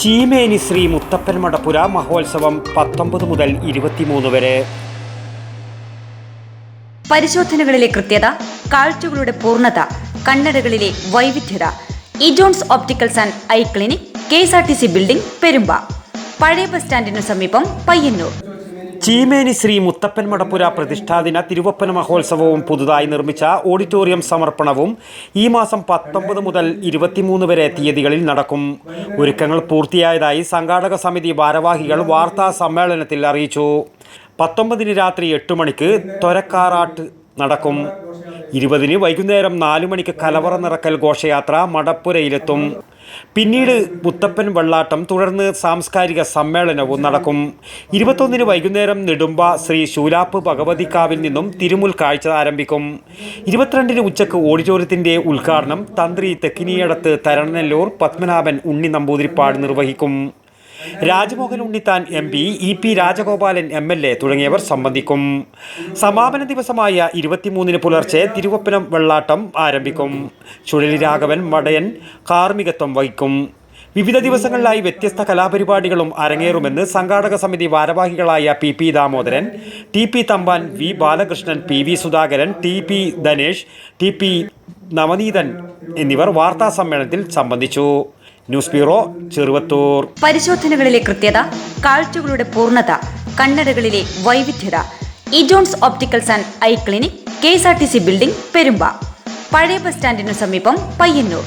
ചീമേനി ശ്രീ മുത്തപ്പൻ മടപ്പുര മഹോത്സവം പത്തൊമ്പത് മുതൽ ഇരുപത്തിമൂന്ന് വരെ. പരിശോധനകളിലെ കൃത്യത കാഴ്ചകളുടെ പൂർണത കണ്ണടകളിലെ വൈവിധ്യത. Ejones opticals and eye clinic K S R T C building Perumba. പഴയ ബസ് സ്റ്റാൻഡിനു സമീപം പയ്യന്നൂർ. ചീമേനി ശ്രീ മുത്തപ്പൻ മടപ്പുര പ്രതിഷ്ഠാദിന തിരുവപ്പന മഹോത്സവവും പുതുതായി നിർമ്മിച്ച ഓഡിറ്റോറിയം സമർപ്പണവും ഈ മാസം പത്തൊമ്പത് മുതൽ ഇരുപത്തിമൂന്ന് വരെ തീയതികളിൽ നടക്കും. ഒരുക്കങ്ങൾ പൂർത്തിയായതായി സംഘാടക സമിതി ഭാരവാഹികൾ വാർത്താ സമ്മേളനത്തിൽ അറിയിച്ചു. പത്തൊമ്പതിന് രാത്രി എട്ട് മണിക്ക് തൊരക്കാറാട്ട് നടക്കും. ഇരുപതിന് വൈകുന്നേരം നാലു മണിക്ക് കലവറ നിറക്കൽ ഘോഷയാത്ര മടപ്പുരയിലെത്തും പിന്നീട് മുത്തപ്പൻ വെള്ളാട്ടം തുടർന്ന് സാംസ്കാരിക സമ്മേളനവും നടക്കും. ഇരുപത്തൊന്നിന് വൈകുന്നേരം നെടുമ്പ ശ്രീ ശൂലാപ്പ് ഭഗവതിക്കാവിൽ നിന്നും തിരുമുൽ കാഴ്ച ആരംഭിക്കും. ഇരുപത്തിരണ്ടിന് ഉച്ചയ്ക്ക് ഓഡിറ്റോറിയത്തിന്റെ ഉദ്ഘാടനം തന്ത്രി തെക്കിനിയടത്ത് തരണനെല്ലൂർ പത്മനാഭൻ ഉണ്ണി നമ്പൂതിരിപ്പാട് നിർവഹിക്കും. Rajmohan Unnithan M P E P Rajagopalan M L A തുടങ്ങിയവർ സംബന്ധിക്കും. സമാപന ദിവസമായ ഇരുപത്തിമൂന്നിന് പുലർച്ചെ തിരുവപ്പനം വെള്ളാട്ടം ആരംഭിക്കും. ചുഴലി രാഘവൻ മടയൻ കാർമ്മികത്വം വഹിക്കും. വിവിധ ദിവസങ്ങളിലായി വ്യത്യസ്ത കലാപരിപാടികളും അരങ്ങേറുമെന്ന് സംഘാടക സമിതി ഭാരവാഹികളായ P P Damodaran T P Thampan V Balakrishnan P V Sudhakaran T P Dhanesh T P Navaneethan എന്നിവർ വാർത്താ സമ്മേളനത്തിൽ സംബന്ധിച്ചു. News bureau Cheruvathur. പരിശോധനകളിലെ കൃത്യത കാഴ്ചകളുടെ പൂർണത കണ്ണടകളിലെ വൈവിധ്യത. Ejones opticals and eye clinic K S R T C building Perumba. പഴയ bus സ്റ്റാൻഡിനു സമീപം പയ്യന്നൂർ.